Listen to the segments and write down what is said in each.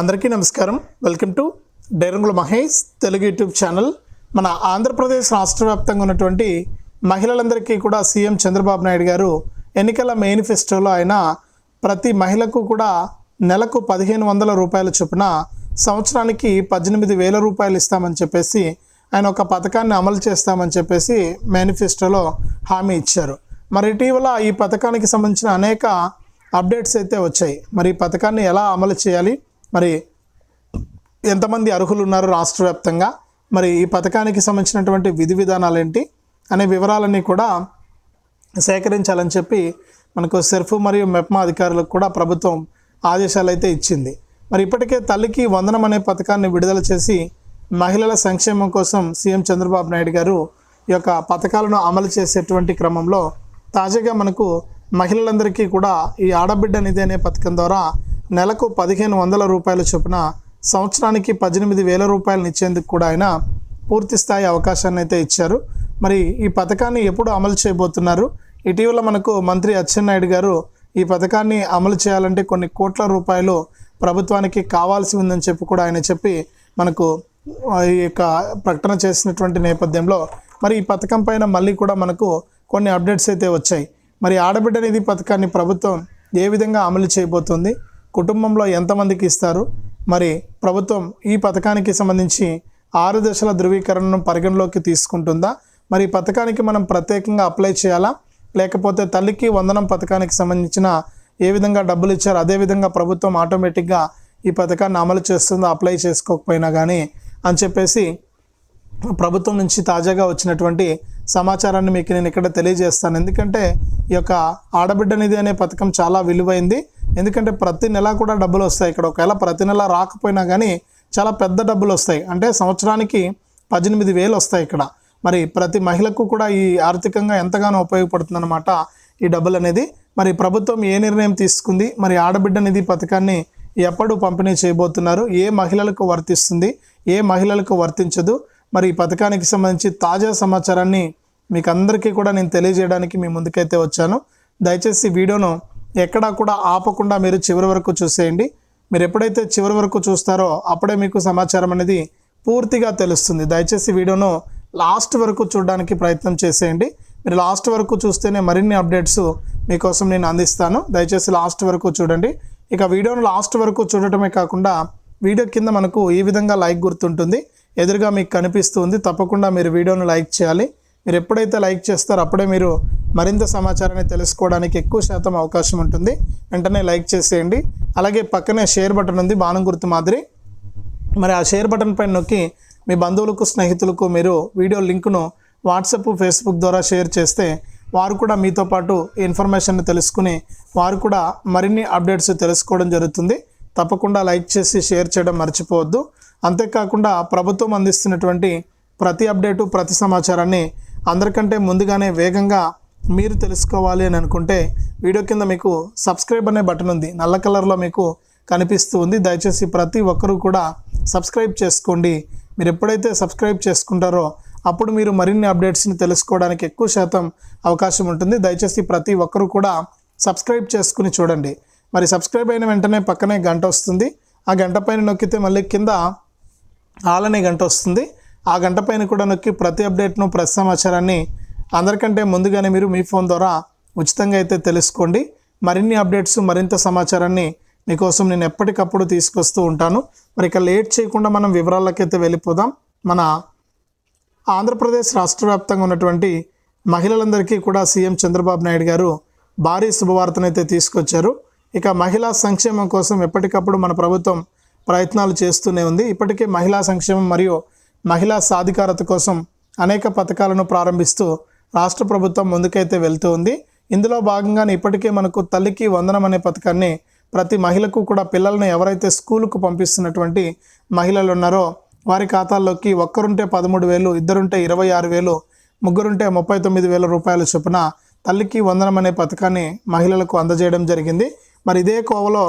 అందరికీ నమస్కారం. Welcome to డైరంగుల మహేష్ తెలుగు యూట్యూబ్ ఛానల్. మన ఆంధ్రప్రదేశ్ రాష్ట్ర వ్యాప్తంగా ఉన్నటువంటి మహిళలందరికీ కూడా సీఎం చంద్రబాబు నాయుడు గారు ఎన్నికల మేనిఫెస్టోలో ఆయన ప్రతి మహిళకు కూడా నెలకు పదిహేను వందల రూపాయల చొప్పున సంవత్సరానికి పద్దెనిమిది వేల రూపాయలు ఇస్తామని చెప్పేసి ఆయన ఒక పథకాన్ని అమలు చేస్తామని చెప్పేసి మేనిఫెస్టోలో హామీ ఇచ్చారు. మరి ఇటీవల ఈ పథకానికి సంబంధించిన అనేక అప్డేట్స్ అయితే వచ్చాయి. మరి ఈ పథకాన్ని ఎలా అమలు చేయాలి? మరి ఎంతమంది అర్హులు ఉన్నారు రాష్ట్ర వ్యాప్తంగా మరి ఈ పథకానికి సంబంధించినటువంటి విధి విధానాలు ఏంటి అనే వివరాలన్నీ కూడా సేకరించాలని చెప్పి మనకు సెర్ఫ్ మరియు మెప్మా అధికారులకు కూడా ప్రభుత్వం ఆదేశాలు అయితే ఇచ్చింది. మరి ఇప్పటికే తల్లికి వందనం అనే పథకాన్ని విడుదల చేసి మహిళల సంక్షేమం కోసం సీఎం చంద్రబాబు నాయుడు గారు ఈ యొక్క పథకాలను అమలు చేసేటువంటి క్రమంలో తాజాగా మనకు మహిళలందరికీ కూడా ఈ ఆడబిడ్డ నిధి అనే పథకం ద్వారా నెలకు పదిహేను వందల రూపాయల చొప్పున సంవత్సరానికి పద్దెనిమిది వేల రూపాయలను ఇచ్చేందుకు కూడా ఆయన పూర్తి స్థాయి అవకాశాన్ని అయితే ఇచ్చారు. మరి ఈ పథకాన్ని ఎప్పుడు అమలు చేయబోతున్నారు? ఇటీవల మనకు మంత్రి అచ్చెన్నాయుడు గారు ఈ పథకాన్ని అమలు చేయాలంటే కొన్ని కోట్ల రూపాయలు ప్రభుత్వానికి కావాల్సి ఉందని చెప్పి కూడా ఆయన చెప్పి మనకు ఈ యొక్క ప్రకటన చేసినటువంటి నేపథ్యంలో మరి ఈ పథకం పైన మళ్ళీ కూడా మనకు కొన్ని అప్డేట్స్ అయితే వచ్చాయి. మరి ఆడబిడ్డ నిధి పథకాన్ని ప్రభుత్వం ఏ విధంగా అమలు చేయబోతుంది? కుటుంబంలో ఎంతమందికి ఇస్తారు? మరి ప్రభుత్వం ఈ పథకానికి సంబంధించి ఆరు దశల ధృవీకరణను పరిగణలోకి తీసుకుంటుందా? మరి ఈ పథకానికి మనం ప్రత్యేకంగా అప్లై చేయాలా? లేకపోతే తల్లికి వందనం పథకానికి సంబంధించిన ఏ విధంగా డబ్బులు ఇచ్చారు? అదే విధంగా ప్రభుత్వం ఆటోమేటిక్గా ఈ పథకాన్ని అమలు చేస్తుందో అప్లై చేసుకోకపోయినా కానీ అని చెప్పేసి ప్రభుత్వం నుంచి తాజాగా వచ్చినటువంటి సమాచారాన్ని మీకు నేను ఇక్కడ తెలియజేస్తాను. ఎందుకంటే ఈ యొక్క ఆడబిడ్డ నిధి అనే పథకం చాలా విలువైంది. ఎందుకంటే ప్రతి నెల కూడా డబ్బులు వస్తాయి ఇక్కడ. ఒకవేళ ప్రతి నెల రాకపోయినా కానీ చాలా పెద్ద డబ్బులు వస్తాయి. అంటే సంవత్సరానికి పద్దెనిమిది వేలు వస్తాయి ఇక్కడ. మరి ప్రతి మహిళకు కూడా ఈ ఆర్థికంగా ఎంతగానో ఉపయోగపడుతుందన్నమాట ఈ డబ్బులు అనేది. మరి ప్రభుత్వం ఏ నిర్ణయం తీసుకుంది? మరి ఆడబిడ్డ నిధి పథకాన్ని ఎప్పుడు పంపిణీ చేయబోతున్నారు? ఏ మహిళలకు వర్తిస్తుంది? ఏ మహిళలకు వర్తించదు? మరి ఈ పథకానికి సంబంధించి తాజా సమాచారాన్ని మీకు అందరికీ కూడా నేను తెలియజేయడానికి మీ ముందుకైతే వచ్చాను. దయచేసి వీడియోను ఎక్కడా కూడా ఆపకుండా మీరు చివరి వరకు చూసేయండి. మీరు ఎప్పుడైతే చివరి వరకు చూస్తారో అప్పుడే మీకు సమాచారం అనేది పూర్తిగా తెలుస్తుంది. దయచేసి వీడియోను లాస్ట్ వరకు చూడడానికి ప్రయత్నం చేసేయండి. మీరు లాస్ట్ వరకు చూస్తేనే మరిన్ని అప్డేట్స్ మీకోసం నేను అందిస్తాను. దయచేసి లాస్ట్ వరకు చూడండి. ఇక వీడియోను లాస్ట్ వరకు చూడటమే కాకుండా వీడియో కింద మనకు ఈ విధంగా లైక్ గుర్తుంటుంది. ఎదురుగా మీకు కనిపిస్తుంది. తప్పకుండా మీరు వీడియోను లైక్ చేయాలి. మీరు ఎప్పుడైతే లైక్ చేస్తారో అప్పుడే మీరు మరింత సమాచారాన్ని తెలుసుకోవడానికి ఎక్కువ శాతం అవకాశం ఉంటుంది. వెంటనే లైక్ చేసేయండి. అలాగే పక్కనే షేర్ బటన్ ఉంది బాణం గుర్తు మాదిరి. మరి ఆ షేర్ బటన్ పైన నొక్కి మీ బంధువులకు స్నేహితులకు మీరు వీడియో లింకును వాట్సాప్ ఫేస్బుక్ ద్వారా షేర్ చేస్తే వారు కూడా మీతో పాటు ఈ ఇన్ఫర్మేషన్ తెలుసుకుని వారు కూడా మరిన్ని అప్డేట్స్ తెలుసుకోవడం జరుగుతుంది. తప్పకుండా లైక్ చేసి షేర్ చేయడం మర్చిపోవద్దు. అంతేకాకుండా ప్రభుత్వం అందిస్తున్నటువంటి ప్రతి అప్డేటు ప్రతి సమాచారాన్ని అందరికంటే ముందుగానే వేగంగా మీరు తెలుసుకోవాలి అని అనుకుంటే వీడియో కింద మీకు సబ్స్క్రైబ్ అనే బటన్ ఉంది. నల్ల కలర్లో మీకు కనిపిస్తూ ఉంది. దయచేసి ప్రతి ఒక్కరూ కూడా సబ్స్క్రైబ్ చేసుకోండి. మీరు ఎప్పుడైతే సబ్స్క్రైబ్ చేసుకుంటారో అప్పుడు మీరు మరిన్ని అప్డేట్స్ని తెలుసుకోవడానికి ఎక్కువ శాతం అవకాశం ఉంటుంది. దయచేసి ప్రతి ఒక్కరూ కూడా సబ్స్క్రైబ్ చేసుకుని చూడండి. మరి సబ్స్క్రైబ్ అయిన వెంటనే పక్కనే గంట వస్తుంది. ఆ గంట పైన నొక్కితే మళ్ళీ కింద ఆలనే గంట వస్తుంది. ఆ గంట పైన కూడా నొక్కి ప్రతి అప్డేట్ను ప్రతి సమాచారాన్ని అందరికంటే ముందుగానే మీరు మీ ఫోన్ ద్వారా ఉచితంగా అయితే తెలుసుకోండి. మరిన్ని అప్డేట్స్ మరింత సమాచారాన్ని మీకోసం నేను ఎప్పటికప్పుడు తీసుకొస్తూ ఉంటాను. మరి ఇక లేట్ చేయకుండా మనం వివరాలకైతే వెళ్ళిపోదాం. మన ఆంధ్రప్రదేశ్ రాష్ట్ర వ్యాప్తంగా ఉన్నటువంటి మహిళలందరికీ కూడా సీఎం చంద్రబాబు నాయుడు గారు భారీ శుభవార్తనైతే తీసుకొచ్చారు. ఇక మహిళా సంక్షేమం కోసం ఎప్పటికప్పుడు మన ప్రభుత్వం ప్రయత్నాలు చేస్తూనే ఉంది. ఇప్పటికే మహిళా సంక్షేమం మరియు మహిళా సాధికారత కోసం అనేక పథకాలను ప్రారంభిస్తూ రాష్ట్ర ప్రభుత్వం ముందుకైతే వెళ్తూ ఉంది. ఇందులో భాగంగానే ఇప్పటికే మనకు తల్లికి వందనం అనే పథకాన్ని ప్రతి మహిళకు కూడా పిల్లల్ని ఎవరైతే స్కూలుకు పంపిస్తున్నటువంటి మహిళలు ఉన్నారో వారి ఖాతాల్లోకి ఒక్కరుంటే పదమూడు వేలు ఇద్దరుంటే ఇరవై ఆరు వేలు ముగ్గురుంటే ముప్పై తొమ్మిది వేల రూపాయల చొప్పున తల్లికి వందనం అనే పథకాన్ని మహిళలకు అందజేయడం జరిగింది. మరి ఇదే కోవలో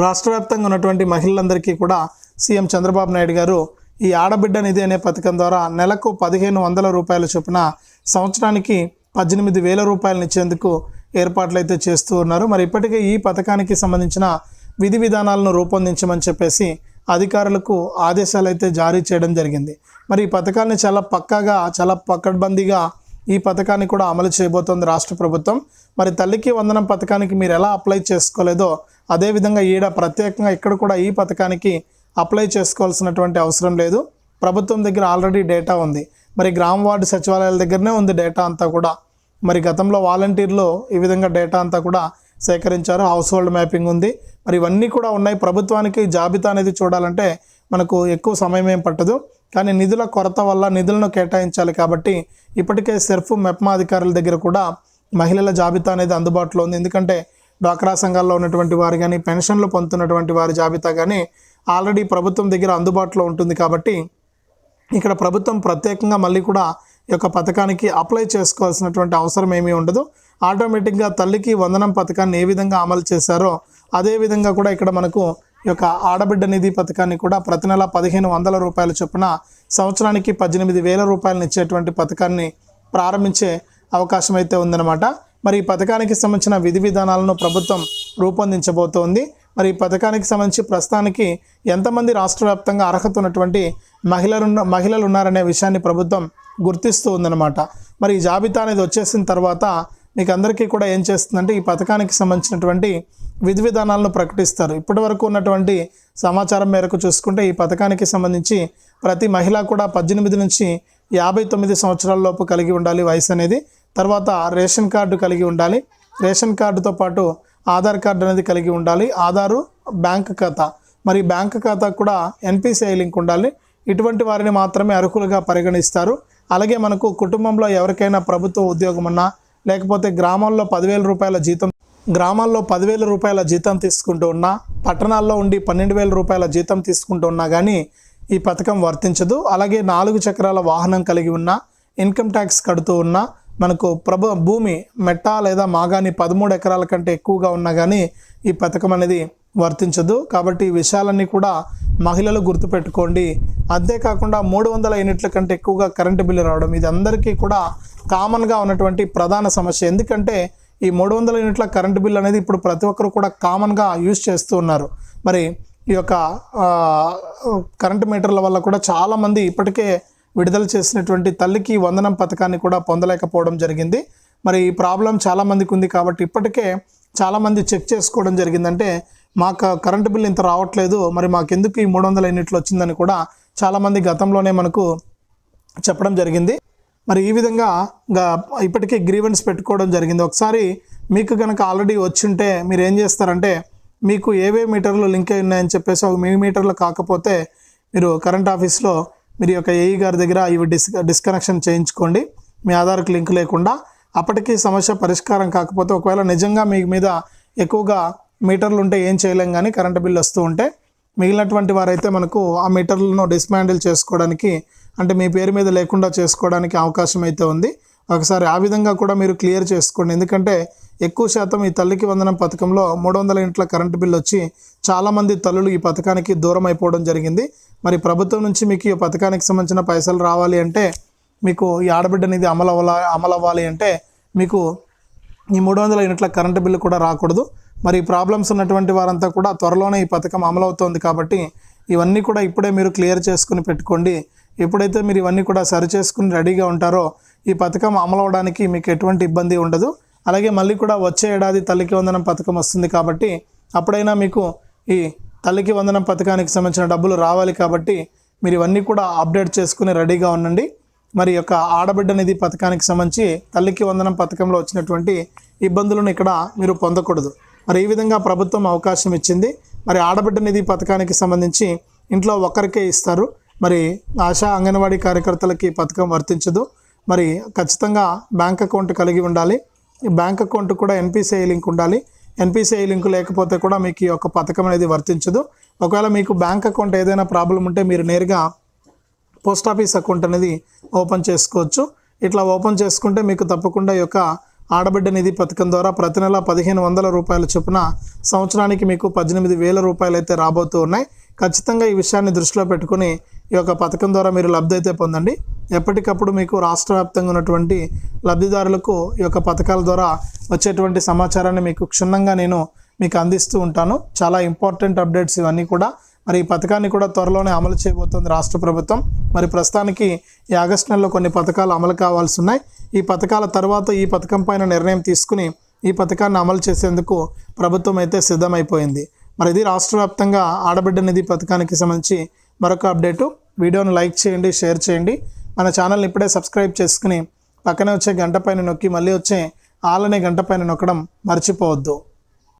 రాష్ట్ర వ్యాప్తంగా ఉన్నటువంటి మహిళలందరికీ కూడా సీఎం చంద్రబాబు నాయుడు గారు ఈ ఆడబిడ్డ నిధి అనే పథకం ద్వారా నెలకు పదిహేను వందల రూపాయల చొప్పున సంవత్సరానికి పద్దెనిమిది వేల రూపాయలను ఇచ్చేందుకు ఏర్పాట్లు అయితే చేస్తూ ఉన్నారు. మరి ఇప్పటికే ఈ పథకానికి సంబంధించిన విధి విధానాలను రూపొందించమని చెప్పేసి అధికారులకు ఆదేశాలు అయితే జారీ చేయడం జరిగింది. మరి ఈ పథకాన్ని చాలా పక్కాగా చాలా పకడ్బందీగా ఈ పథకాన్ని కూడా అమలు చేయబోతోంది రాష్ట్ర ప్రభుత్వం. మరి తల్లికి వందనం పథకానికి మీరు ఎలా అప్లై చేసుకోలేదో అదేవిధంగా ఈడ ప్రత్యేకంగా ఇక్కడ కూడా ఈ పథకానికి అప్లై చేసుకోవాల్సినటువంటి అవసరం లేదు. ప్రభుత్వం దగ్గర ఆల్రెడీ డేటా ఉంది. మరి గ్రామ వార్డు సచివాలయాల దగ్గరనే ఉంది డేటా అంతా కూడా. మరి గతంలో వాలంటీర్లు ఈ విధంగా డేటా అంతా కూడా సేకరించారు. హౌస్ హోల్డ్ మ్యాపింగ్ ఉంది. మరి ఇవన్నీ కూడా ఉన్నాయి. ప్రభుత్వానికి జాబితా అనేది చూడాలంటే మనకు ఎక్కువ సమయం ఏం పట్టదు. కానీ నిధుల కొరత వల్ల నిధులను కేటాయించాలి కాబట్టి ఇప్పటికే సెర్ఫ్ మెప్మా అధికారుల దగ్గర కూడా మహిళల జాబితా అనేది అందుబాటులో ఉంది. ఎందుకంటే డ్వాక్రా సంఘాల్లో ఉన్నటువంటి వారు కానీ పెన్షన్లు పొందుతున్నటువంటి వారి జాబితా కానీ ఆల్రెడీ ప్రభుత్వం దగ్గర అందుబాటులో ఉంటుంది కాబట్టి ఇక్కడ ప్రభుత్వం ప్రత్యేకంగా మళ్ళీ కూడా ఈ యొక్క పథకానికి అప్లై చేసుకోవాల్సినటువంటి అవసరం ఏమీ ఉండదు. ఆటోమేటిక్గా తల్లికి వందనం పథకాన్ని ఏ విధంగా అమలు చేశారో అదే విధంగా కూడా ఇక్కడ మనకు ఈ యొక్క ఆడబిడ్డ నిధి పథకాన్ని కూడా ప్రతి నెల పదిహేను వందల రూపాయల చొప్పున సంవత్సరానికి పద్దెనిమిది వేల రూపాయలను ఇచ్చేటువంటి పథకాన్ని ప్రారంభించే అవకాశం అయితే ఉందన్నమాట. మరి ఈ పథకానికి సంబంధించిన విధి విధానాలను ప్రభుత్వం రూపొందించబోతోంది. మరి ఈ పథకానికి సంబంధించి ప్రస్తుతానికి ఎంతమంది రాష్ట్ర వ్యాప్తంగా అర్హత ఉన్నటువంటి మహిళలు మహిళలు ఉన్నారనే విషయాన్ని ప్రభుత్వం గుర్తిస్తూ ఉందన్నమాట. మరి ఈ జాబితా అనేది వచ్చేసిన తర్వాత మీకు అందరికీ కూడా ఏం చేస్తుందంటే ఈ పథకానికి సంబంధించినటువంటి విధి విధానాలను ప్రకటిస్తారు. ఇప్పటి వరకు ఉన్నటువంటి సమాచారం మేరకు చూసుకుంటే ఈ పథకానికి సంబంధించి ప్రతి మహిళ కూడా పద్దెనిమిది నుంచి యాభై తొమ్మిది సంవత్సరాల లోపు కలిగి ఉండాలి వయసు అనేది. తర్వాత రేషన్ కార్డు కలిగి ఉండాలి. రేషన్ కార్డుతో పాటు ఆధార్ కార్డు అనేది కలిగి ఉండాలి. ఆధారు బ్యాంక్ ఖాతా. మరి బ్యాంక్ ఖాతా కూడా ఎన్పిసిఐ లింక్ ఉండాలి. ఇటువంటి వారిని మాత్రమే అర్హులుగా పరిగణిస్తారు. అలాగే మనకు కుటుంబంలో ఎవరికైనా ప్రభుత్వ ఉద్యోగం ఉన్నా లేకపోతే గ్రామాల్లో పదివేల రూపాయల జీతం గ్రామాల్లో పదివేల రూపాయల జీతం తీసుకుంటూ ఉన్నా పట్టణాల్లో ఉండి పన్నెండు వేల రూపాయల జీతం తీసుకుంటూ ఉన్నా కానీ ఈ పథకం వర్తించదు. అలాగే నాలుగు చక్రాల వాహనం కలిగి ఉన్నా ఇన్కమ్ ట్యాక్స్ కడుతూ ఉన్నా మనకు ప్రభు భూమి మెట్ట లేదా మాగాని పదమూడు ఎకరాల కంటే ఎక్కువగా ఉన్నా కానీ ఈ పథకం అనేది వర్తించదు. కాబట్టి ఈ విషయాలన్నీ కూడా మహిళలు గుర్తుపెట్టుకోండి. అంతేకాకుండా మూడు వందల యూనిట్ల కంటే ఎక్కువగా కరెంటు బిల్లు రావడం ఇది అందరికీ కూడా కామన్గా ఉన్నటువంటి ప్రధాన సమస్య. ఎందుకంటే ఈ మూడు వందల యూనిట్ల కరెంటు బిల్ అనేది ఇప్పుడు ప్రతి ఒక్కరు కూడా కామన్గా యూజ్ చేస్తూ ఉన్నారు. మరి ఈ యొక్క కరెంటు మీటర్ల వల్ల కూడా చాలామంది ఇప్పటికే విడుదల చేసినటువంటి తల్లికి వందనం పథకాన్ని కూడా పొందలేకపోవడం జరిగింది. మరి ఈ ప్రాబ్లం చాలామందికి ఉంది కాబట్టి ఇప్పటికే చాలామంది చెక్ చేసుకోవడం జరిగిందంటే మాకు కరెంటు బిల్ ఇంత రావట్లేదు మరి మాకెందుకు ఈ మూడు వందల యూనిట్లు వచ్చిందని కూడా చాలామంది గతంలోనే మనకు చెప్పడం జరిగింది. మరి ఈ విధంగా గా- ఇప్పటికే గ్రీవెన్స్ పెట్టుకోవడం జరిగింది. ఒకసారి మీకు కనుక ఆల్రెడీ వచ్చింటే మీరు ఏం చేస్తారంటే మీకు ఏవే మీటర్లు లింక్ అయి ఉన్నాయని చెప్పేసి ఒక మీ మీటర్లు కాకపోతే మీరు కరెంట్ ఆఫీస్లో మీరు యొక్క ఏఈ గారి దగ్గర ఇవి డిస్ డిస్కనెక్షన్ చేయించుకోండి. మీ ఆధార్కి లింక్ లేకుండా అప్పటికీ సమస్య పరిష్కారం కాకపోతే ఒకవేళ నిజంగా మీ మీద ఎక్కువగా మీటర్లు ఉంటే ఏం చేయలేం కానీ కరెంటు బిల్లు వస్తూ ఉంటే మిగిలినటువంటి వారైతే మనకు ఆ మీటర్లను డిస్మాండిల్ చేసుకోవడానికి అంటే మీ పేరు మీద లేకుండా చేసుకోవడానికి అవకాశం అయితే ఉంది. ఒకసారి ఆ విధంగా కూడా మీరు క్లియర్ చేసుకోండి. ఎందుకంటే ఎక్కువ శాతం ఈ తల్లికి వందనం పథకంలో మూడు వందల ఇంట్ల కరెంటు బిల్లు వచ్చి చాలామంది తల్లులు ఈ పథకానికి దూరం అయిపోవడం జరిగింది. మరి ప్రభుత్వం నుంచి మీకు ఈ పథకానికి సంబంధించిన పైసలు రావాలి అంటే మీకు ఈ ఆడబిడ్డ అనేది అమలు అవ్వాల అమలు అవ్వాలి అంటే మీకు ఈ మూడు వందల యూనిట్ల కరెంటు బిల్లు కూడా రాకూడదు. మరి ప్రాబ్లమ్స్ ఉన్నటువంటి వారంతా కూడా త్వరలోనే ఈ పథకం అమలవుతోంది కాబట్టి ఇవన్నీ కూడా ఇప్పుడే మీరు క్లియర్ చేసుకుని పెట్టుకోండి. ఎప్పుడైతే మీరు ఇవన్నీ కూడా సరి చేసుకుని రెడీగా ఉంటారో ఈ పథకం అమలవడానికి మీకు ఎటువంటి ఇబ్బంది ఉండదు. అలాగే మళ్ళీ కూడా వచ్చే ఏడాది తల్లికి వందనం పథకం వస్తుంది కాబట్టి అప్పుడైనా మీకు ఈ తల్లికి వందనం పథకానికి సంబంధించిన డబ్బులు రావాలి కాబట్టి మీరు ఇవన్నీ కూడా అప్డేట్ చేసుకుని రెడీగా ఉండండి. మరి యొక్క ఆడబిడ్డ నిధి పథకానికి సంబంధించి తల్లికి వందనం పథకంలో వచ్చినటువంటి ఇబ్బందులను ఇక్కడ మీరు పొందకూడదు. మరి ఈ విధంగా ప్రభుత్వం అవకాశం ఇచ్చింది. మరి ఆడబిడ్డ నిధి పథకానికి సంబంధించి ఇంట్లో ఒక్కరికే ఇస్తారు. మరి ఆశా అంగన్వాడీ కార్యకర్తలకి పథకం వర్తించదు. మరి ఖచ్చితంగా బ్యాంక్ అకౌంట్ కలిగి ఉండాలి. బ్యాంక్ అకౌంట్ కూడా ఎన్పిసిఐ లింక్ ఉండాలి. ఎన్పిసిఐ లింక్ లేకపోతే కూడా మీకు ఈ యొక్క పథకం అనేది వర్తించదు. ఒకవేళ మీకు బ్యాంక్ అకౌంట్ ఏదైనా ప్రాబ్లం ఉంటే మీరు నేరుగా పోస్ట్ ఆఫీస్ అకౌంట్ అనేది ఓపెన్ చేసుకోవచ్చు. ఇట్లా ఓపెన్ చేసుకుంటే మీకు తప్పకుండా ఈ యొక్క ఆడబిడ్డ నిధి పథకం ద్వారా ప్రతి నెల పదిహేను వందల రూపాయల చొప్పున సంవత్సరానికి మీకు పద్దెనిమిది వేల రూపాయలు అయితే రాబోతూ ఉన్నాయి. ఖచ్చితంగా ఈ విషయాన్ని దృష్టిలో పెట్టుకుని ఈ యొక్క పథకం ద్వారా మీరు లబ్ధి అయితే పొందండి. ఎప్పటికప్పుడు మీకు రాష్ట్ర వ్యాప్తంగా ఉన్నటువంటి లబ్ధిదారులకు ఈ యొక్క పథకాల ద్వారా వచ్చేటువంటి సమాచారాన్ని మీకు క్షుణ్ణంగా నేను మీకు అందిస్తూ ఉంటాను. చాలా ఇంపార్టెంట్ అప్డేట్స్ ఇవన్నీ కూడా. మరి ఈ పథకాన్ని కూడా త్వరలోనే అమలు చేయబోతోంది రాష్ట్ర ప్రభుత్వం. మరి ప్రస్తుతానికి ఈ ఆగస్టు నెలలో కొన్ని పథకాలు అమలు కావాల్సి ఉన్నాయి. ఈ పథకాల తర్వాత ఈ పథకం పైన నిర్ణయం తీసుకుని ఈ పథకాన్ని అమలు చేసేందుకు ప్రభుత్వం అయితే సిద్ధమైపోయింది. మరి ఇది రాష్ట్ర వ్యాప్తంగా ఆడబిడ్డ నిధి పథకానికి సంబంధించి మరొక అప్డేటు. వీడియోను లైక్ చేయండి షేర్ చేయండి. మన ఛానల్ని ఇప్పుడే సబ్స్క్రైబ్ చేసుకుని పక్కనే వచ్చే గంట పైన నొక్కి మళ్ళీ వచ్చే ఆలనే గంట పైన నొక్కడం మర్చిపోవద్దు.